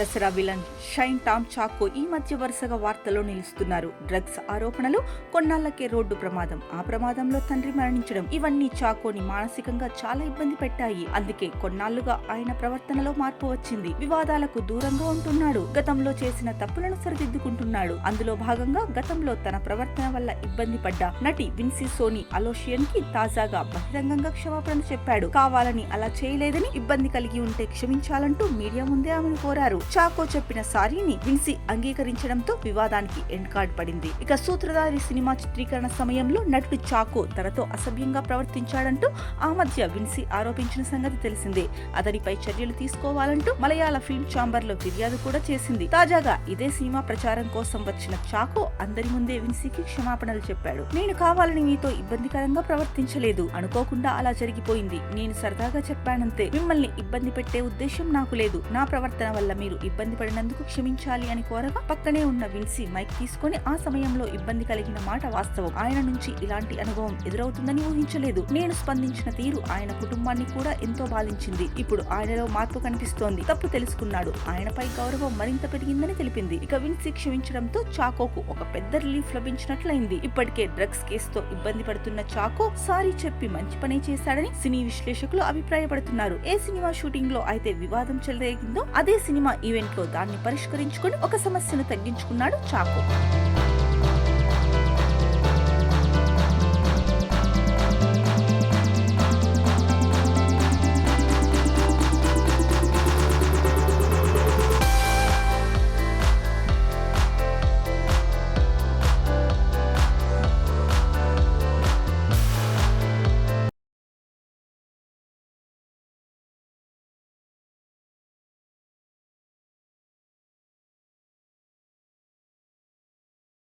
Dasara villain Shine Tom Chacko ఈ మధ్య వరుసగా వార్తల్లో నిలుస్తున్నారు. డ్రగ్స్ ఆరోపణలు కొన్నాళ్ళకే రోడ్డు ప్రమాదం. ఆ ప్రమాదంలో తండ్రి మరణించడం ఇవన్నీ చాకోని మానసికంగా చాలా ఇబ్బంది పెట్టాయి. అందుకే కొన్నాళ్ళుగా ఆయన ప్రవర్తనలో మార్పు వచ్చింది. వివాదాలకు దూరంగా ఉంటున్నాడు. గతంలో చేసిన తప్పులను సరిదిద్దుకుంటున్నాడు. అందులో భాగంగా గతంలో తన ప్రవర్తన వల్ల ఇబ్బంది పడ్డ నటి విన్సీ సోని అలోషియన్కి తాజాగా బహిరంగంగా క్షమాపణ చెప్పాడు. కావాలని అలా చేయలేదని ఇబ్బంది కలిగి ఉంటే క్షమించాలంటూ మీడియా ముందే ఆమెను కోరారు. చాకో చెప్పిన సారీని విన్సీ అంగీకరించడంతో వివాదానికి ఎండ్ కార్డ్ పడింది. ఇక సూత్రధారి సినిమా చిత్రీకరణ సమయంలో నటుడు చాకో తనతో అసభ్యంగా ప్రవర్తించాడంటూ ఆ మధ్య విన్సీ ఆరోపించిన సంగతి తెలిసిందే. అతనిపై చర్యలు తీసుకోవాలంటూ మలయాళ ఫిల్మ్ ఛాంబర్లో ఫిర్యాదు కూడా చేసింది. తాజాగా ఇదే సినిమా ప్రచారం కోసం వచ్చిన చాకో అందరి ముందే విన్సీకి క్షమాపణలు చెప్పాడు. నేను కావాలని మీతో ఇబ్బందికరంగా ప్రవర్తించలేదు. అనుకోకుండా అలా జరిగిపోయింది. నేను సరదాగా చెప్పానంతే. మిమ్మల్ని ఇబ్బంది పెట్టే ఉద్దేశం నాకు లేదు. నా ప్రవర్తన వల్ల మీరు ఇబ్బంది పడినందుకు క్షమించాలి అని కోరగా పక్కనే ఉన్న విన్సీ మైక్ తీసుకొని ఆ సమయంలో ఇబ్బంది కలిగిన మాట వాస్తవం. ఆయన నుంచి ఇలాంటి అనుభవం ఎదురవుతుందని ఊహించలేదు. నేను స్పందించిన తీరు ఆయన కుటుంబాన్ని కూడా ఎంతో బాధించింది. ఇప్పుడు ఆయనలో మార్పు కనిపిస్తోంది. తప్పు తెలుసుకున్నాడు. ఆయనపై గౌరవం మరింత పెరిగిందని తెలిపింది. ఇక విన్సీ క్షమించడంతో చాకోకు ఒక పెద్ద రిలీఫ్ లభించినట్లయింది. ఇప్పటికే డ్రగ్స్ కేసుతో ఇబ్బంది పడుతున్న చాకో సారీ చెప్పి మంచి పనే చేశాడని సినీ విశ్లేషకులు అభిప్రాయపడుతున్నారు. ఏ సినిమా షూటింగ్లో అయితే వివాదం చెలరేగిందో అదే సినిమా ఈవెంట్లో దాన్ని పరిష్కరించుకొని ఒక సమస్యను తగ్గించుకున్నాడు చాకో.